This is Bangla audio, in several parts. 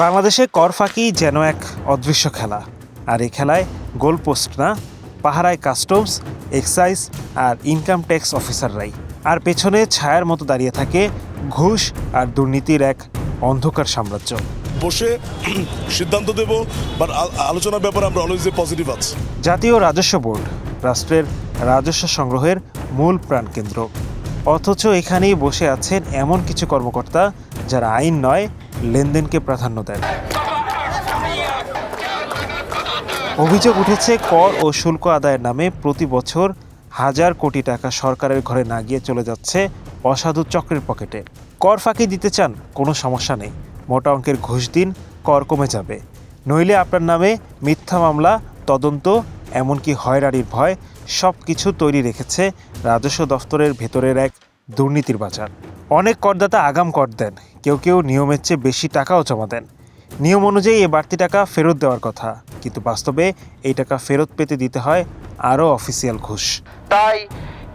বাংলাদেশে কর ফাঁকি যেন এক অদৃশ্য খেলা। আর এই খেলায় গোল পোস্ট না পাহারায় কাস্টমস এক্সাইজ আর ইনকাম ট্যাক্স অফিসাররাই। আর পেছনে ছায়ার মতো দাঁড়িয়ে থাকে ঘুষ আর দুর্নীতির এক অন্ধকার সাম্রাজ্য। বসে সিদ্ধান্ত দেব বাট আলোচনার ব্যাপারে আমরা অলওয়েজ পজিটিভ আছি। জাতীয় রাজস্ব বোর্ড রাষ্ট্রের রাজস্ব সংগ্রহের মূল প্রাণকেন্দ্র। অথচ এখানেই বসে আছেন এমন কিছু কর্মকর্তা যারা আইন নয় লেনদেনকে প্রাধান্য দেন। অভিযোগ উঠেছে, কর ও শুল্ক আদায়ের নামে প্রতি বছর হাজার কোটি টাকা সরকারের ঘরে না গিয়ে চলে যাচ্ছে অসাধু চক্রের পকেটে। কর ফাঁকি দিতে চান, কোনো সমস্যা নেই। মোটা অঙ্কের ঘুষ দিন, কর কমে যাবে। নইলে আপনার নামে মিথ্যা মামলা, তদন্ত, এমনকি হয়রানির ভয় সব কিছু তৈরি রেখেছে রাজস্ব দফতরের ভেতরের এক দুর্নীতির বাজার। অনেক করদাতা আগাম কর দেন। কেউ কেউ নিয়মের চেয়ে বেশি টাকাও জমা দেন। নিয়ম অনুযায়ী এ বাড়তি টাকা ফেরত দেওয়ার কথা কিন্তু বাস্তবে এই টাকা ফেরত পেতে দিতে হয় আরও অফিসিয়াল ঘুষ। তাই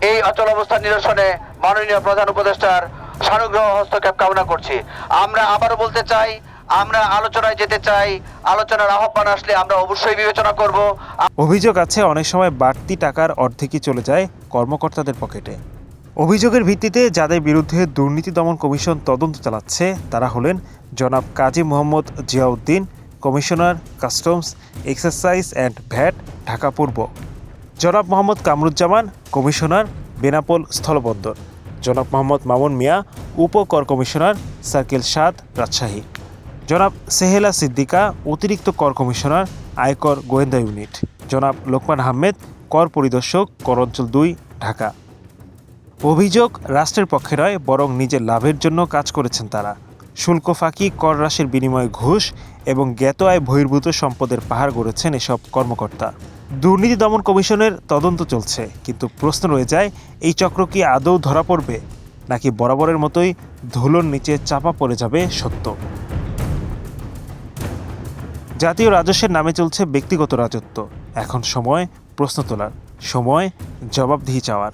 এই অচল অবস্থা নিরসনে মাননীয় প্রধান উপদেষ্টার সানুগ্রহ হস্তক্ষেপ কামনা করছি। আমরা আবারও বলতে চাই আমরা আলোচনায় যেতে চাই আলোচনার আহ্বান আসলে আমরা অবশ্যই বিবেচনা করব। অভিযোগ আছে অনেক সময় বাড়তি টাকার অর্ধেকই চলে যায় কর্মকর্তাদের পকেটে। অভিযোগের ভিত্তিতে যাদের বিরুদ্ধে দুর্নীতি দমন কমিশন তদন্ত চালাচ্ছে, তারা হলেন জনাব Kazi Mohammad Ziauddin, commissioner customs, exercise and VAT, Dhaka পূর্ব। জনাব মোহাম্মদ কামরুজ্জামান, কমিশনার, বেনাপোল স্থলবন্দর। জনাব মোহাম্মদ মামুন মিয়া উপ কর কমিশনার, সার্কেল সাত, রাজশাহী। জনাব সেহেলা সিদ্দিকা, অতিরিক্ত কর কমিশনার, আয়কর গোয়েন্দা ইউনিট। জনাব লোকমান আহমেদ, কর পরিদর্শক, কর অঞ্চল দুই, ঢাকা। অভিযোগ, রাষ্ট্রের পক্ষে নয়, বরং নিজের লাভের জন্য কাজ করেছেন তারা। শুল্ক ফাঁকি, কর হ্রাসের বিনিময়ে ঘুষ এবং জ্ঞাত আয় বহির্ভূত সম্পদের পাহাড় গড়েছেন এসব কর্মকর্তা। দুর্নীতি দমন কমিশনের তদন্ত চলছে, কিন্তু প্রশ্ন রয়ে যায়, এই চক্র কি আদৌ ধরা পড়বে? নাকি বরাবরের মতোই ধুলোর নিচে চাপা পড়ে যাবে সত্য? জাতীয় রাজস্বের নামে চলছে ব্যক্তিগত রাজত্ব। এখন সময় প্রশ্ন তোলার, সময় জবাবদিহি চাওয়ার।